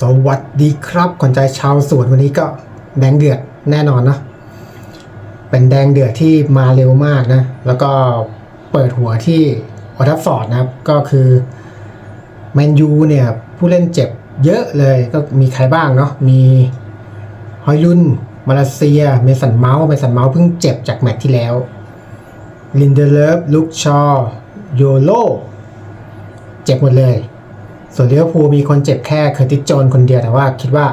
สวัสดีครับคนใจชาวสวนวันนี้ก็แดงเดือดแน่นอนนะ เป็นแดงเดือดที่มาเร็วมากนะ แล้วก็เปิดหัวที่ออทัฟฟอร์ดนะครับ ก็คือแมนยูเนี่ย ผู้เล่นเจ็บเยอะเลยก็มีใครบ้างเนาะมีฮอยลุนมาเลเซีย เมสันเมาส์เมสันเมาส์เพิ่งเจ็บจากแมตช์ที่แล้ว ลินเดเลฟลุกชอโยโล เจ็บหมดเลย ส่วนลิเวอร์พูลมีคนเจ็บแค่เคอร์ติสโจนคนเดียวแต่ว่าคิดว่า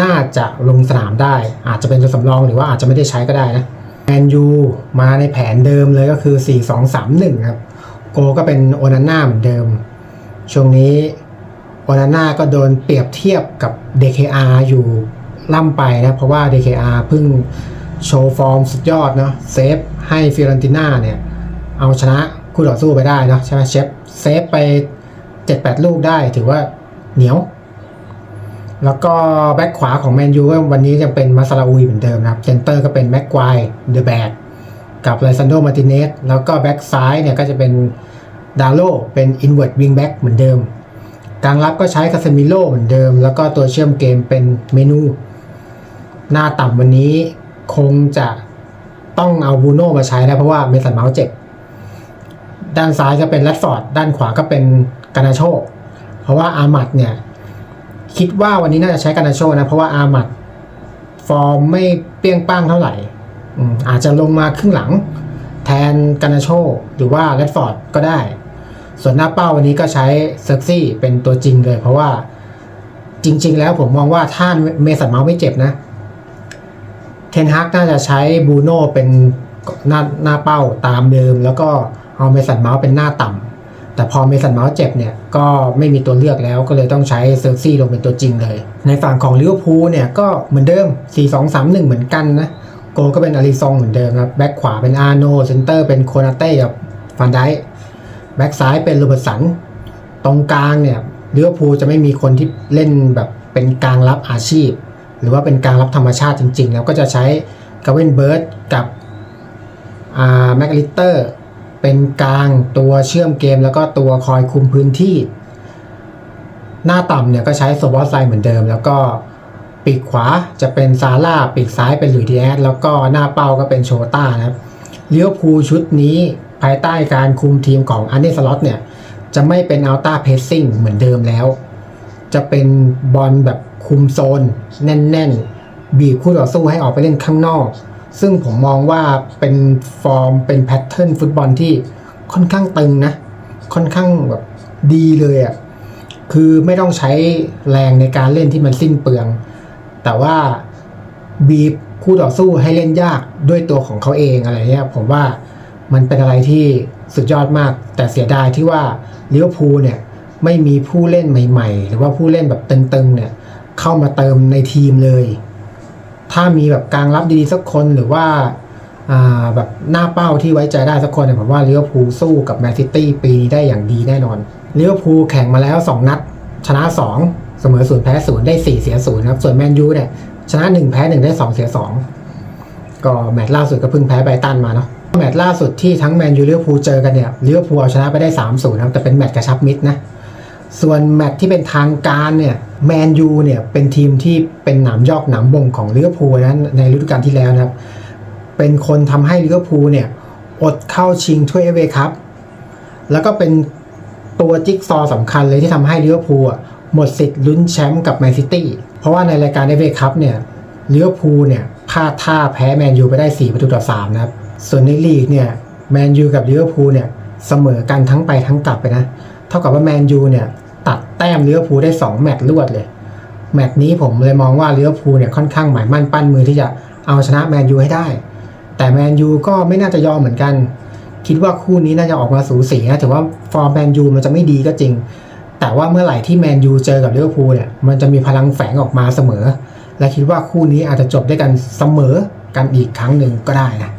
น่าจะลงสนามได้ อาจจะเป็นตัวสำรองหรือว่าอาจจะไม่ได้ใช้ก็ได้นะแมนยูมาในแผนเดิมเลยก็คือ 4-2-3-1 ครับ โกก็เป็นโอนาน่าเหมือนเดิม ช่วงนี้โอนาน่าก็โดนเปรียบเทียบกับ DKR อยู่ล่ำไปนะ เพราะว่า DKR เพิ่งโชว์ฟอร์มสุดยอดเนาะเซฟให้ฟิอเรนติน่าเนี่ย เอาชนะคู่ต่อสู้ไปได้เนาะใช่ไหมเชฟเซฟไป 7-8 ลูกได้ถือว่าเหนียว แล้วก็แบ็คขวาของแมนยูวันนี้ยังเป็นมาซาลาอุยเหมือนเดิมนะครับเซนเตอร์ก็เป็นแม็กควายเดอะแบกกับไลซันโดมาติเนสแล้วก็แบ็คซ้ายเนี่ยก็จะเป็นดาโลเป็นอินเว r ร์ w วิงแบ็กเหมือนเดิมกลางรับก็ใช้คาเซมิโลเหมือนเดิม แล้วก็ตัวเชื่อมเกมเป็นเมนู หน้าต่ำวันนี้คงจะต้องเอาบูโน่มาใช้แล้วเพราะว่าเมสันเมาส์เจ็บ ด้านซ้ายก็เป็นแรดฟอร์ดด้านขวาก็เป็นกานาโชเพราะว่าอามัดเนี่ยคิดว่าวันนี้น่าจะใช้กานาโชนะ เพราะว่าอามัดฟอร์มไม่เปี้ยงป้างเท่าไหร่อืมอาจจะลงมาครึ่งหลัง แทนกานาโชหรือว่าแรดฟอร์ดก็ได้ ส่วนหน้าเป้าวันนี้ก็ใช้เซอร์ซี่เป็นตัวจริงเลย เพราะว่าจริง ๆ แล้วผมมองว่าถ้าเมสันเมาส์ไม่เจ็บนะเทนฮากน่าจะใช้บูโน่เป็นหน้าหน้าเป้าตามเดิมแล้วก็ เอาเมสันเมาส์เป็นหน้าต่ำแต่พอเมสันเมาส์เจ็บเนี่ยก็ไม่มีตัวเลือกแล้วก็เลยต้องใช้เซอร์ซี่ลงเป็นตัวจริงเลย ในฝั่งของลิเวอร์พูลเนี่ยก็เหมือนเดิม 4-2-3-1 เหมือนกันนะโกก็เป็นอาริซองเหมือนเดิมครับแบ็คขวาเป็นอาโนเซนเตอร์เป็นโคนาเต้กับฟันไดแบ็คซ้ายเป็นโรเบิร์ตสันตรงกลางเนี่ยลิเวอร์พูลจะไม่มีคนที่เล่นแบบเป็นกลางรับอาชีพ หรือว่าเป็นกลางรับธรรมชาติจริงๆ แล้วก็จะใช้กาเวนเบิร์ดกับแมกลิเตอร์ เป็นกลางตัวเชื่อมเกมแล้วก็ตัวคอยคุมพื้นที่ หน้าต่ำเนี่ยก็ใช้โซบอสไซเหมือนเดิม แล้วก็ปีกขวาจะเป็นซาร่าปีกซ้ายเป็นหลุยดีแอสแล้วก็หน้าเป้าก็เป็นโชต้านะครับเลี้ยวภูชุดนี้ภายใต้การคุมทีมของอันเดสล็อตเนี่ย จะไม่เป็นอัลต้าเพสซิ่งเหมือนเดิมแล้ว จะเป็นบอลแบบคุมโซน แน่น ๆ บีบคู่ต่อสู้ให้ออกไปเล่นข้างนอก ซึ่งผมมองว่าเป็นฟอร์มเป็นแพทเทิร์นฟุตบอลที่ค่อนข้างตึงนะ ค่อนข้างแบบดีเลยอะ่ะคือไม่ต้องใช้แรงในการเล่นที่มันสิ้นเปลือง แต่ว่าบีบคู่ต่อสู้ให้เล่นยากด้วยตัวของเขาเองอะไรเงี้ยผมว่ามันเป็นอะไรที่สุดยอดมาก แต่เสียดายที่ว่าลิเวอร์พูลเนี่ยไม่มีผู้เล่นใหม่ ๆ หรือว่าผู้เล่นแบบตึงๆเนี่ยเข้ามาเติมในทีมเลย ถ้ามีแบบกลางรับดีๆสักคนหรือว่าแบบหน้าเป้าที่ไว้ใจได้สักคนเนี่ยผมว่าลิเวอร์พูลสู้กับแมนซิตี้ปีนี้ได้อย่างดีแน่นอนลิเวอร์พูลแข่งมาแล้ว 2 นัด ชนะ 2 เสมอศูนย์แพ้ศูนย์ได้ 4 เสียศูนย์ครับ ส่วนแมนยูเนี่ยชนะ 1 แพ้ 1 ได้ 2 เสีย 2 ก็แมตช์ล่าสุดก็เพิ่งแพ้ไบตันมาเนาะแมตช์ล่าสุดที่ทั้งแมนยูลิเวอร์พูลเจอกันเนี่ยลิเวอร์พูลเอาชนะไปได้3-0ครับแต่เป็นแมตช์กระชับมิตรนะ ส่วนแมตช์ที่เป็นทางการเนี่ยแมนยูเนี่ยเป็นทีมที่เป็นหนามยอกหนามบ่งของลิเวอร์พูลนะในฤดูกาลที่แล้วนะครับ เป็นคนทำให้ลิเวอร์พูลเนี่ยอดเข้าชิงถ้วยเอเวคัพแล้วก็เป็นตัวจิ๊กซอว์สำคัญเลยที่ทำให้ลิเวอร์พูลหมดสิทธิ์ลุ้นแชมป์กับแมนซิตี้เพราะว่าในรายการเอเวคัพเนี่ยลิเวอร์พูลเนี่ยพลาดท่าแพ้แมนยูไปได้ 4 ประตูต่อ3นะครับ ส่วนในลีกเนี่ยแมนยูกับลิเวอร์พูลเนี่ยเสมอกันทั้งไปทั้งกลับไปนะ เท่ากับว่าแมนยูเนี่ย ตัดแต้มลิเวอร์พูลได้ 2 แมตช์รวดเลย แมตช์นี้ผมเลยมองว่าลิเวอร์พูลเนี่ยค่อนข้างหมายมั่นปั้นมือที่จะเอาชนะแมนยูให้ได้ แต่แมนยูก็ไม่น่าจะยอมเหมือนกัน คิดว่าคู่นี้น่าจะออกมาสูสีนะถือว่าฟอร์มแมนยูมันจะไม่ดีก็จริง แต่ว่าเมื่อไหร่ที่แมนยูเจอกับลิเวอร์พูลเนี่ยมันจะมีพลังแฝงออกมาเสมอ และคิดว่าคู่นี้อาจจะจบด้วยกันเสมอกันอีกครั้งหนึ่งก็ได้นะ